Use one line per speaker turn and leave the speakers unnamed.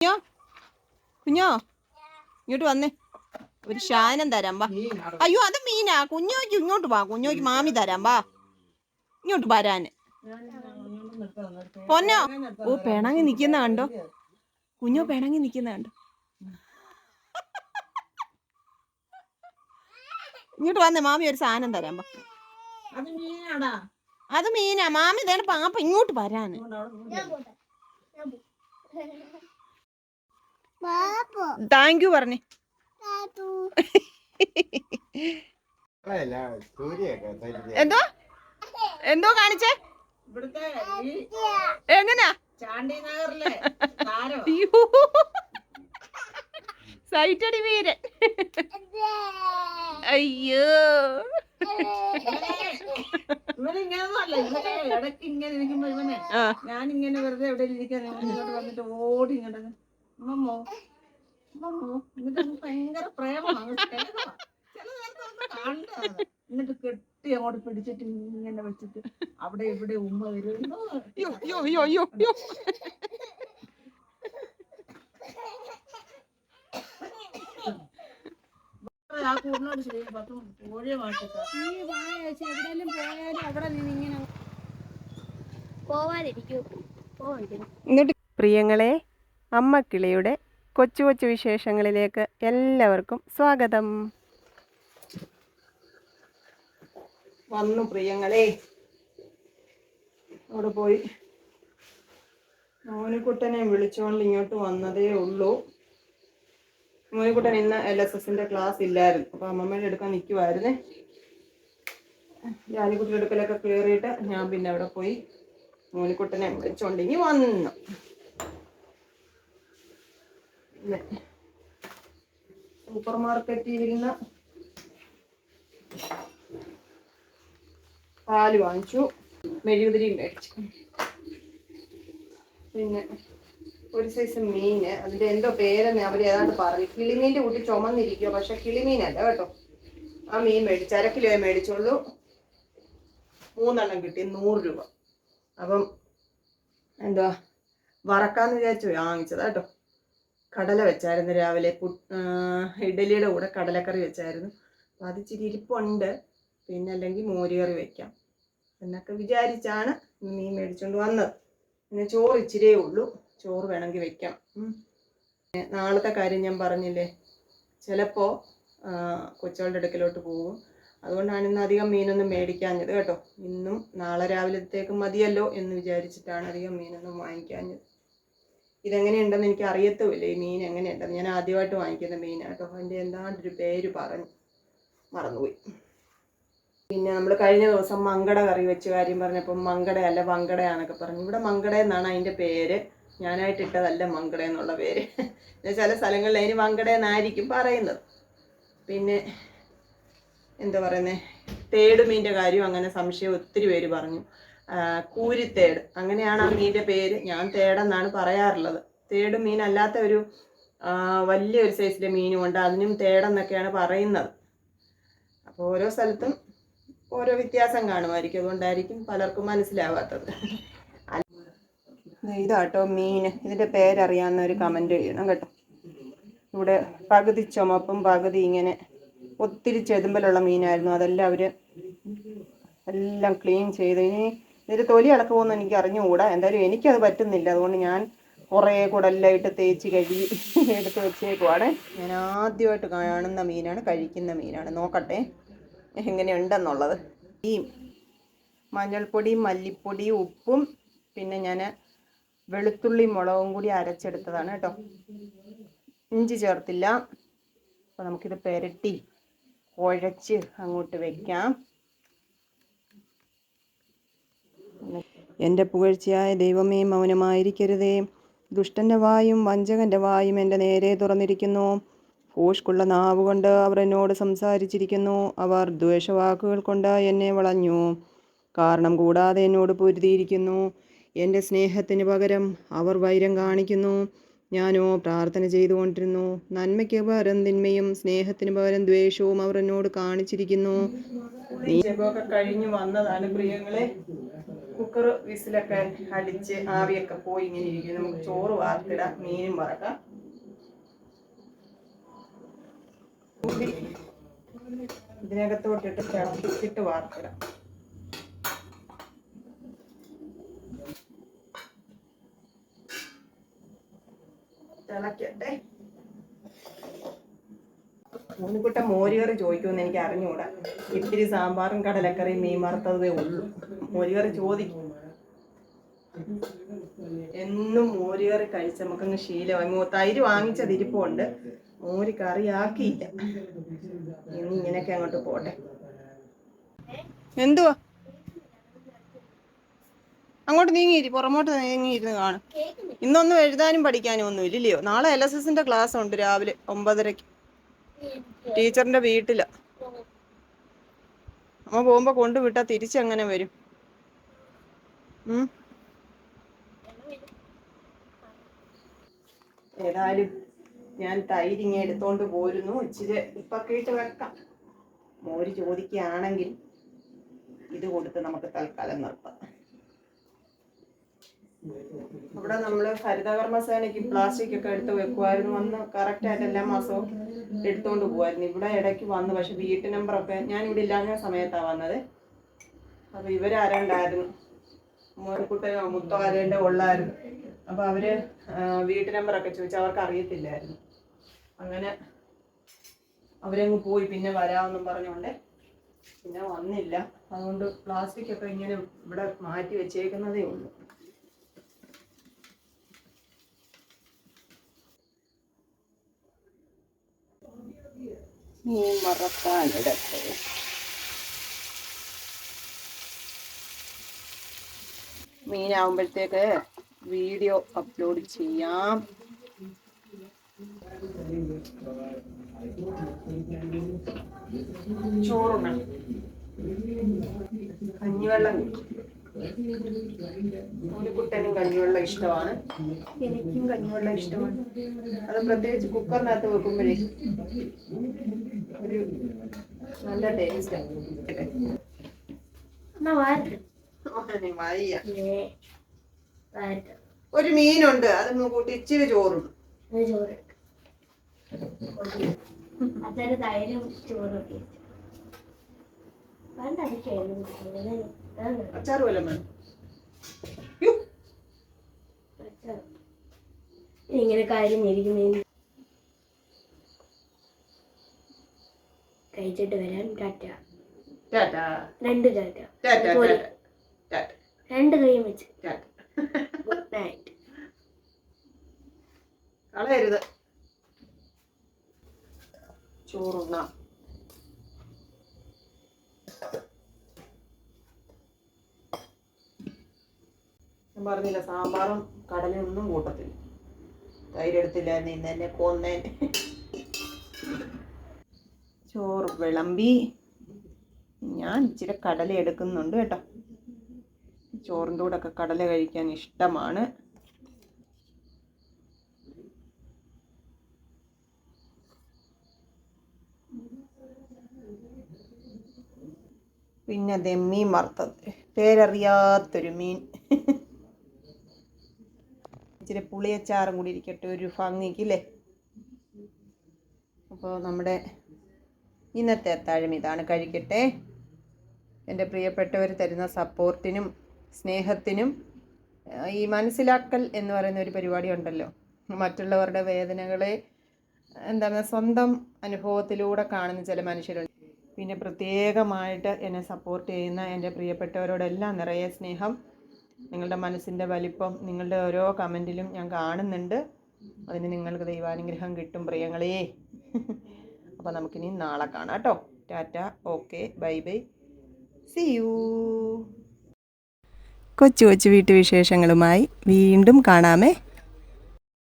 കുഞ്ഞോ? കുഞ്ഞോ? ഇങ്ങോട്ട് വന്നേ. ഒരു ശാനം തരാം വാ. അയ്യോ അത് മീനാ. കുഞ്ഞോക്ക് ഇങ്ങോട്ട് വാ. കുഞ്ഞോക്ക് മാമി തരാം വാ. ഇങ്ങോട്ട് വരാന് പൊന്നോ? ഓ പിണങ്ങി നിക്കുന്ന കണ്ടോ? കുഞ്ഞോ പിണങ്ങി നിക്കുന്ന കണ്ടോ? ഇങ്ങോട്ട് വന്നേ മാമി ഒരു സാധനം തരാം വാ.
അത് മീനാടാ.
അത് മീനാ. മാമി തേണ്ട പാപ്പ ഇങ്ങോട്ട് വരാന്. താങ്ക് യു പറഞ്ഞേ. എന്തോ? എന്തോ കാണിച്ചേ? എങ്ങനാ? സൈറ്റടി വീരൻ. അയ്യോ.
ഇങ്ങനെ ഇരിക്കുമ്പോ ഇവനെ ഞാനിങ്ങനെ വെറുതെ എവിടെ ഇരിക്കാൻ ഇങ്ങോട്ട് വന്നിട്ട് ഓടി ഇങ്ങോട്ട് മമ്മോ മമ്മോ എന്നിട്ട് ഭയങ്കര പ്രേമമാണ്. എന്നിട്ട് കെട്ടി അങ്ങോട്ട് പിടിച്ചിട്ട് ഇങ്ങനെ വെച്ചിട്ട് അവിടെ ഇവിടെ ഉമ്മ വരുന്നു
അയ്യോ അയ്യോ അയ്യോ അയ്യോ അയ്യോ.
ആ കൂടിനോട് ശരി പത്ത് കോഴിയെ മാറ്റിട്ടാ
നീ വാ ചേച്ചി എവിടെയെങ്കിലും പോയാലും അവിടെ നിന്ന് ഇങ്ങനെ പോവാതിരിക്കൂ. പോവാതിരിക്കും.
ഇങ്ങോട്ട് പ്രിയങ്ങളെ അമ്മക്കിളിയുടെ കൊച്ചു കൊച്ചു വിശേഷങ്ങളിലേക്ക് എല്ലാവർക്കും സ്വാഗതം. വന്നു പ്രിയങ്ങളെ. അവിടെ പോയി. മോനിക്കുട്ടനെ വിളിച്ചുകൊണ്ട് ഇങ്ങോട്ട് വന്നതേ ഉള്ളൂ. മോനിക്കുട്ടൻ ഇന്ന് എൽ എസ് എസിന്റെ ക്ലാസ് ഇല്ലായിരുന്നു. അപ്പൊ അമ്മമ്മയുടെ എടുക്കാൻ നിൽക്കുമായിരുന്നേ ജാലിക്കുട്ടിയുടെ അടുക്കലൊക്കെ കയറിയിട്ട് ഞാൻ പിന്നെ അവിടെ പോയി. മോനിക്കുട്ടനെ വിളിച്ചോണ്ടിങ്ങി വന്നു. സൂപ്പർ മാർക്കറ്റിൽ നിന്ന് പാൽ വാങ്ങിച്ചു. മെഴുകുതിരിയും മേടിച്ചു. പിന്നെ ഒരു സൈസ് മീന് അതിന്റെ എന്തോ പേരെന്ന് അവർ ഏതാണ്ട് പറഞ്ഞു. കിളിമീന്റെ കൂട്ടി ചുമന്നിരിക്കുക പക്ഷെ കിളിമീനല്ല കേട്ടോ. ആ മീൻ മേടിച്ചു. അര കിലോ മേടിച്ചോളൂ മൂന്നെണ്ണം കിട്ടി. നൂറ് രൂപ. അപ്പം എന്തുവാ? വറക്കാന്ന് വിചാരിച്ചു. വാങ്ങിച്ചതാ കേട്ടോ. കടല വെച്ചായിരുന്നു രാവിലെ. ഇഡലിയുടെ കൂടെ കടലക്കറി വെച്ചായിരുന്നു. അപ്പം അത് ഇച്ചിരി ഇരിപ്പുണ്ട്. പിന്നെ അല്ലെങ്കിൽ മോരുകറി വെക്കാം എന്നൊക്കെ വിചാരിച്ചാണ് മീൻ മേടിച്ചുകൊണ്ട് വന്നത്. പിന്നെ ചോറ് ഇച്ചിരിയേ ഉള്ളൂ. ചോറ് വേണമെങ്കിൽ വെക്കാം. നാളത്തെ കാര്യം ഞാൻ പറഞ്ഞില്ലേ? ചിലപ്പോൾ കൊച്ചുകളുടെ അടുക്കലോട്ട് പോകും. അതുകൊണ്ടാണ് ഇന്ന് അധികം മീനൊന്നും മേടിക്കാഞ്ഞത് കേട്ടോ. ഇന്നും നാളെ രാവിലത്തേക്ക് മതിയല്ലോ എന്ന് വിചാരിച്ചിട്ടാണ് അധികം മീനൊന്നും വാങ്ങിക്കാഞ്ഞത്. ഇതെങ്ങനെയുണ്ടെന്ന് എനിക്ക് അറിയത്തുമില്ല. ഈ മീൻ എങ്ങനെയുണ്ടെന്ന്. ഞാൻ ആദ്യമായിട്ട് വാങ്ങിക്കുന്ന മീനാണ് കേട്ടോ അതിന്റെ എന്താണ്ടൊരു പേര് പറഞ്ഞു മറന്നുപോയി. പിന്നെ നമ്മൾ കഴിഞ്ഞ ദിവസം മങ്കട കറി വെച്ച കാര്യം പറഞ്ഞപ്പോൾ മങ്കടയല്ല വങ്കടയാന്നൊക്കെ പറഞ്ഞു. ഇവിടെ മങ്കട എന്നാണ് അതിന്റെ പേര്. ഞാനായിട്ട് ഇട്ടതല്ല മങ്കട എന്നുള്ള പേര്. ചില സ്ഥലങ്ങളിൽ അതിന് വങ്കട എന്നായിരിക്കും പറയുന്നത്. പിന്നെ എന്താ പറയുന്നത് തേടുമീന്റെ കാര്യം അങ്ങനെ സംശയം ഒത്തിരി പേര് പറഞ്ഞു. കൂരിത്തേട്. അങ്ങനെയാണ് ആ മീനിന്റെ പേര്. ഞാൻ തേടെന്നാണ് പറയാറുള്ളത്. തേട് മീൻ അല്ലാത്ത ഒരു വലിയൊരു സൈസിലെ മീനും ഉണ്ട്. അതിനും തേടെന്നൊക്കെയാണ് പറയുന്നത്. അപ്പോൾ ഓരോ സ്ഥലത്തും ഓരോ വ്യത്യാസം കാണുമായിരിക്കും. അതുകൊണ്ടായിരിക്കും പലർക്കും മനസ്സിലാവാത്തത്. ഇതാട്ടോ മീൻ. ഇതിന്റെ പേരറിയാവുന്ന ഒരു കമന്റ് ചെയ്യണം കേട്ടോ. ഇവിടെ പകുതി ചുമപ്പും പകുതി ഇങ്ങനെ ഒത്തിരി ചെതുമ്പലുള്ള മീനായിരുന്നു. അതെല്ലാം അവർ എല്ലാം ക്ലീൻ ചെയ്ത്. ഇനി ഇതിന്റെ തൊലി അടക്കുമോന്ന് എനിക്ക് അറിഞ്ഞുകൂടാ എന്തായാലും എനിക്കത് പറ്റുന്നില്ല. അതുകൊണ്ട് ഞാൻ കുറേ കുടലിലായിട്ട് തേച്ച് കഴുകി എടുത്ത് വെച്ചേക്കുവാണ്. ഞാൻ ആദ്യമായിട്ട് കാണുന്ന മീനാണ് കഴിക്കുന്ന മീനാണ്. നോക്കട്ടെ എങ്ങനെയുണ്ടെന്നുള്ളത്. ഈ മഞ്ഞൾപ്പൊടി മല്ലിപ്പൊടി ഉപ്പും പിന്നെ ഞാൻ വെളുത്തുള്ളി മുളകും കൂടി അരച്ചെടുത്തതാണ് കേട്ടോ. ഇഞ്ചി ചേർത്തില്ല. അപ്പോൾ നമുക്കിത് പെരട്ടി കുഴച്ച് അങ്ങോട്ട് വെക്കാം. എന്റെ പുകഴ്ചയായ ദൈവമേ മൗനമായിരിക്കരുതേ. ദുഷ്ടന്റെ വായും വഞ്ചകന്റെ വായും എന്റെ നേരെ തുറന്നിരിക്കുന്നു. ഭൂഷ്കുള്ള നാവ് കൊണ്ട് അവർ എന്നോട് സംസാരിച്ചിരിക്കുന്നു. അവർ ദ്വേഷവാക്കുകൾ കൊണ്ട് എന്നെ വളഞ്ഞു. കാരണം കൂടാതെ എന്നോട് പൊരുതിയിരിക്കുന്നു. എന്റെ സ്നേഹത്തിന് പകരം അവർ വൈരം കാണിക്കുന്നു. ഞാനോ പ്രാർത്ഥന ചെയ്തുകൊണ്ടിരുന്നു. നന്മയ്ക്ക് പകരം തിന്മയും സ്നേഹത്തിന് പകരം ദ്വേഷവും അവർ എന്നോട് കാണിച്ചിരിക്കുന്നു. കഴിഞ്ഞു വന്നതാണ് പ്രിയങ്ങളെ. കുക്കർ വിസിലൊക്കെ അടിച്ച് ആവിയൊക്കെ പോയി ഇങ്ങനെ ഇരിക്കും നമുക്ക് ചോറ് വാർത്തിടാം മീനും വറക്കാം. ഇതിനകത്തോട്ടിട്ട് തിളപ്പിച്ചിട്ട് വാർത്തിടാം. മൂന്നുകുട്ട മോരുകറി ചോദിക്കുമെന്ന് എനിക്ക് അറിഞ്ഞുകൂടാ. ഇത്തിരി സാമ്പാറും കടലക്കറിയും മീൻ വറുത്തതേ ഉള്ളൂ. മോരുകറി ചോദിക്കും. എന്നും മോരുകറി കഴിച്ച് നമുക്കങ്ങ് ശീലമായി. തൈര് വാങ്ങിച്ചത് ഇരിപ്പുണ്ട്. മോര് കറിയാക്കിയില്ല ഇനി ഇങ്ങനെയൊക്കെ അങ്ങോട്ട് പോട്ടെ. എന്തുവാ? അങ്ങോട്ട് നീങ്ങിയിരി. പുറമോട്ട് നീങ്ങിയിരുന്ന് കാണും. ഇന്നൊന്നും എഴുതാനും പഠിക്കാനും ഒന്നും ഇല്ലയോ? നാളെ എൽ എസ് എസിന്റെ ക്ലാസ് ഉണ്ട് രാവിലെ ഒമ്പതരക്ക് ടീച്ചറിന്റെ വീട്ടിലാ. അമ്മ പോകുമ്പോ കൊണ്ടുവിട്ടാ തിരിച്ചെങ്ങനെ വരും? ഏതായാലും ഞാൻ തൈരിങ്ങ എടുത്തോണ്ട് പോരുന്നു. ഇച്ചിരി ഇപ്പൊക്കെ ഇട്ട് വെക്കാം. മോര് ചോദിക്കുകയാണെങ്കിൽ ഇത് കൊടുത്ത് നമുക്ക് തൽക്കാലം നിർത്താം. അവിടെ നമ്മൾ ഹരിതകർമ്മ സേനയ്ക്ക് പ്ലാസ്റ്റിക് ഒക്കെ എടുത്ത് വെക്കുമായിരുന്നു വന്ന് കറക്റ്റ് ആയിട്ട് എല്ലാ മാസവും എടുത്തോണ്ട് പോവായിരുന്നു. ഇവിടെ ഇടയ്ക്ക് വന്നു. പക്ഷെ വീട്ടു നമ്പറൊക്കെ ഞാൻ ഇവിടെ ഇല്ലാത്ത സമയത്താണ് വന്നത്. അപ്പൊ ഇവരാരുണ്ടായിരുന്നു? മോനക്കുട്ടനോ മുത്തോ ആരേണ്ട ഉള്ളായിരുന്നു. അപ്പൊ അവർ വീട്ടു നമ്പറൊക്കെ ചോദിച്ചു അവർക്ക് അറിയത്തില്ലായിരുന്നു. അങ്ങനെ അവരങ്ങ് പോയി. പിന്നെ വരാമെന്നും പറഞ്ഞുകൊണ്ട് പിന്നെ വന്നില്ല. അതുകൊണ്ട് പ്ലാസ്റ്റിക് ഒക്കെ ഇങ്ങനെ ഇവിടെ മാറ്റി വെച്ചേക്കുന്നതേ ഉള്ളൂ. മീൻ മറക്കാനിടട്ടെ മീനാവുമ്പോഴത്തേക്ക് വീഡിയോ അപ്ലോഡ് ചെയ്യാം. ചോറുണ്ട് കഞ്ഞിവെള്ളം ഒരു കുട്ടനും കഞ്ഞിവെള്ളം ഇഷ്ടമാണ്. എനിക്കും കഞ്ഞിവെള്ളം ഇഷ്ടമാണ്. അത് പ്രത്യേകിച്ച് കുക്കറിനകത്ത് വെക്കുമ്പോഴേ നല്ല ടേസ്റ്റ് ഒരു മീനുണ്ട് അത് കൂട്ടി ഇച്ചിരി ചോറും.
ചോറ്. അതൊരു തൈരും
അച്ചാറ്
ഇങ്ങനെ കരിഞ്ഞിരിക്കുന്നതിന് കഴിച്ചിട്ട് വരാൻ ടാറ്റ
ടാറ്റ
രണ്ട് ടാറ്റ
ടാറ്റ
രണ്ട് കൈയും വെച്ച്.
ടാറ്റ
ഗുഡ് നൈറ്റ്
കളയരുത്. ചോറുണ്ണാം ഞാൻ പറഞ്ഞില്ല സാമ്പാറും കടലും ഒന്നും കൂട്ടത്തില്ല. തൈര് നിന്നെ ഇന്ന് എന്നെ കൊന്നേൻ ചോറ് വിളമ്പി. ഞാൻ ഇച്ചിരി കടല എടുക്കുന്നുണ്ട് കേട്ടോ. ചോറിന്റെ കൂടെ ഒക്കെ കടല കഴിക്കാൻ ഇഷ്ടമാണ്. പിന്നെ ദേ മീൻ വറുത്തത്. പേരറിയാത്തൊരു മീൻ. ഇച്ചിരി പുളിയച്ചാറും കൂടി ഇരിക്കട്ടെ ഒരു ഭംഗിക്കില്ലേ അപ്പോൾ നമ്മുടെ ഇന്നത്തെ അത്താഴം ഇതാണ്. കഴിക്കട്ടെ. എന്റെ പ്രിയപ്പെട്ടവർ തരുന്ന സപ്പോർട്ടിനും സ്നേഹത്തിനും ഈ മനസ്സിലാക്കൽ എന്ന് പറയുന്ന ഒരു പരിപാടി ഉണ്ടല്ലോ. മറ്റുള്ളവരുടെ വേദനകളെ എന്താണ് സ്വന്തം അനുഭവത്തിലൂടെ കാണുന്ന ചില മനുഷ്യരുണ്ട്. പിന്നെ പ്രത്യേകമായിട്ട് എന്നെ സപ്പോർട്ട് ചെയ്യുന്ന എന്റെ പ്രിയപ്പെട്ടവരോടെല്ലാം നിറയെ സ്നേഹം. നിങ്ങളുടെ മനസ്സിന്റെ വലിപ്പം നിങ്ങളുടെ ഓരോ കമന്റിലും ഞാൻ കാണുന്നുണ്ട്. അതിന് നിങ്ങൾക്ക് ദൈവാനുഗ്രഹം കിട്ടും പ്രിയങ്ങളേ. അപ്പോൾ നമുക്കിനി നാളെ കാണാം കേട്ടോ. Tata okay bye bye. See you കൊച്ചു കൊച്ചു വീട്ടുവിശേഷങ്ങളുമായി വീണ്ടും കാണാമേ.